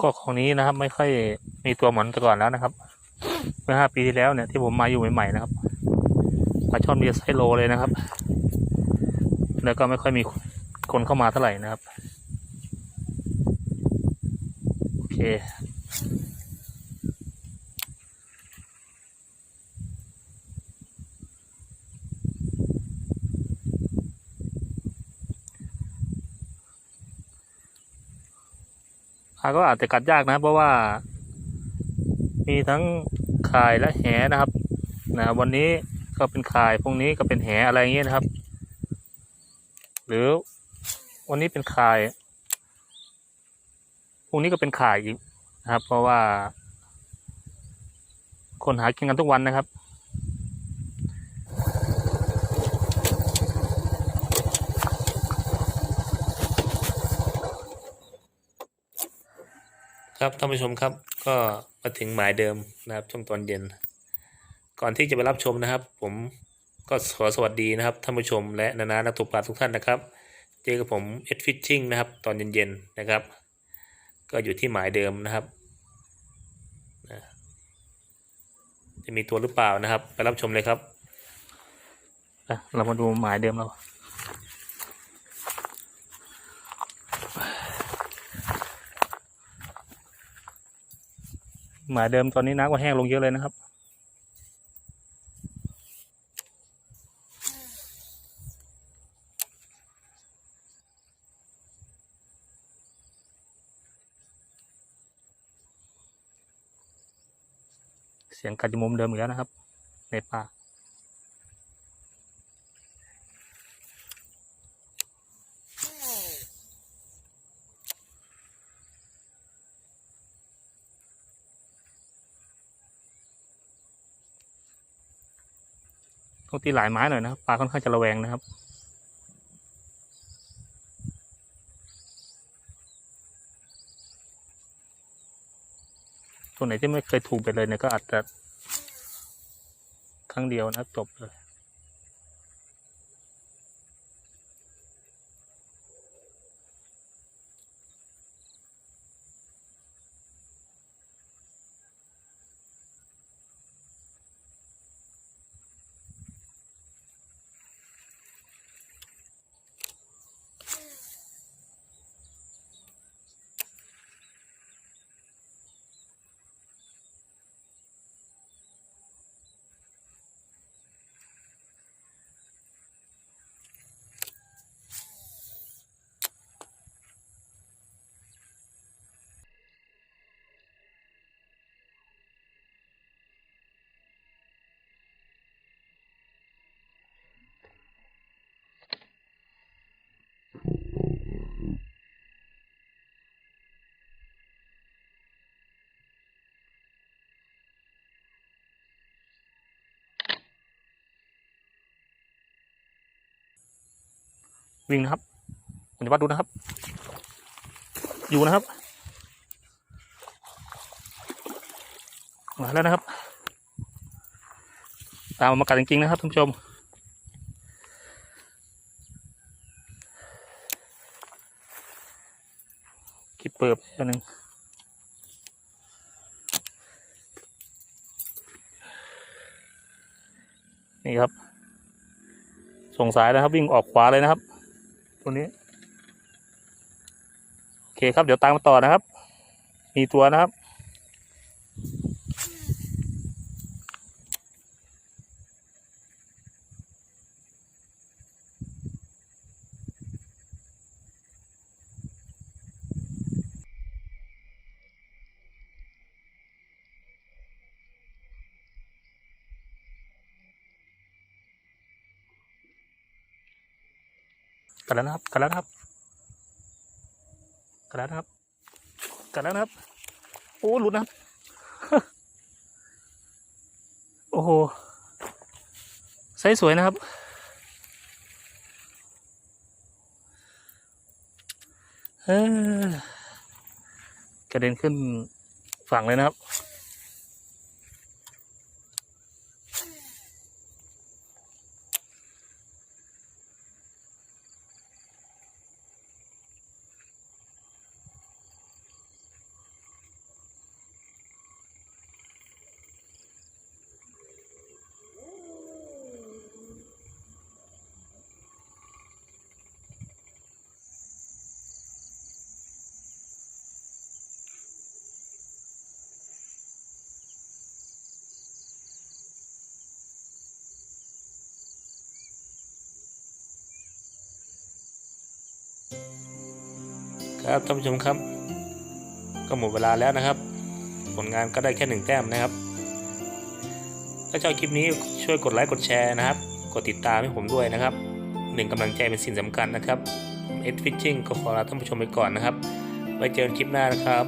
ก็ของนี้นะครับ ไม่ค่อยมีตัวเหมือนแต่ก่อนแล้วนะครับ เมื่อห้าปีที่แล้วเนี่ยที่ผมมาอยู่ใหม่ๆนะครับปลาช่อนมีไซส์โลเลยนะครับ แล้วก็ไม่ค่อยมีคนเข้ามาเท่าไหร่นะครับ โอเค ก็อาจจะกัดยากนะครับเพราะว่า มีทั้งข่ายและแหนะครับนะวันนี้ก็เป็นข่ายพรุ่งนี้ก็เป็นแหอะไรอย่างเงี้ยนะครับ หรือวันนี้เป็นข่ายพรุ่งนี้ก็เป็นข่ายอีกนะครับ เพราะว่า คนหากินกันทุกวันนะครับ ครับท่านผู้ชมครับก็มาถึงหมายเดิมนะครับช่วงตอนเย็น ก่อนที่จะไปรับชมนะครับ ผมก็ขอสวัสดีนะครับท่านผู้ชมและนานานักตกปลาทุกท่านนะครับเจอกับผมเอ็ดฟิชชิ่งนะครับ ตอนเย็นๆนะครับ ก็อยู่ที่หมายเดิมนะครับจะมีตัวหรือเปล่านะครับ ไปรับชมเลยครับเรามาดูหมายเดิมเรา หมายเดิมตอนนี้น้ำก็แห้งลงเยอะเลยนะครับ เสียงกัดจมุมเดิมอีกแล้วนะครับ ในป่า ต้องตีหลายไม้หน่อยนะครับปลาค่อนข้างจะระแวงนะครับตัวไหนที่ไม่เคยถูกไปเลยเนี่ยก็อาจจะครั้งเดียวนะจบเลย วิ่งนะครับผมจะวัดดูนะครับ อยู่นะครับ มาแล้วนะครับ ตามมากัดจริงๆนะครับท่านผู้ชมคลิปเปิดอันหนึ่งนี่ครับส่งสายนะครับวิ่งออกขวาเลยนะครับ ตัวนี้ โอเคครับเดี๋ยวตามมาต่อนะครับ มีตัวนะครับ กันแล้วนะครับ กันแล้วนะครับ กันแล้วนะครับ กันแล้วนะครับ โอ้หลุดนะครับโอ้โหไซส์สวยนะครับ เออกระเด็นขึ้นฝั่งเลยนะครับ ครับท่านผู้ชมครับ ก็หมดเวลาแล้วนะครับ ผลงานก็ได้แค่หนึ่งแต้มนะครับ ถ้าชอบคลิปนี้ช่วยกดไลค์กดแชร์นะครับ กดติดตามให้ผมด้วยนะครับหนึ่งกำลังใจเป็นสิ่งสำคัญนะครับเอ็ดฟิชชิ่งก็ขอลาท่านผู้ชมไปก่อนนะครับไว้เจอกันคลิปหน้านะครับ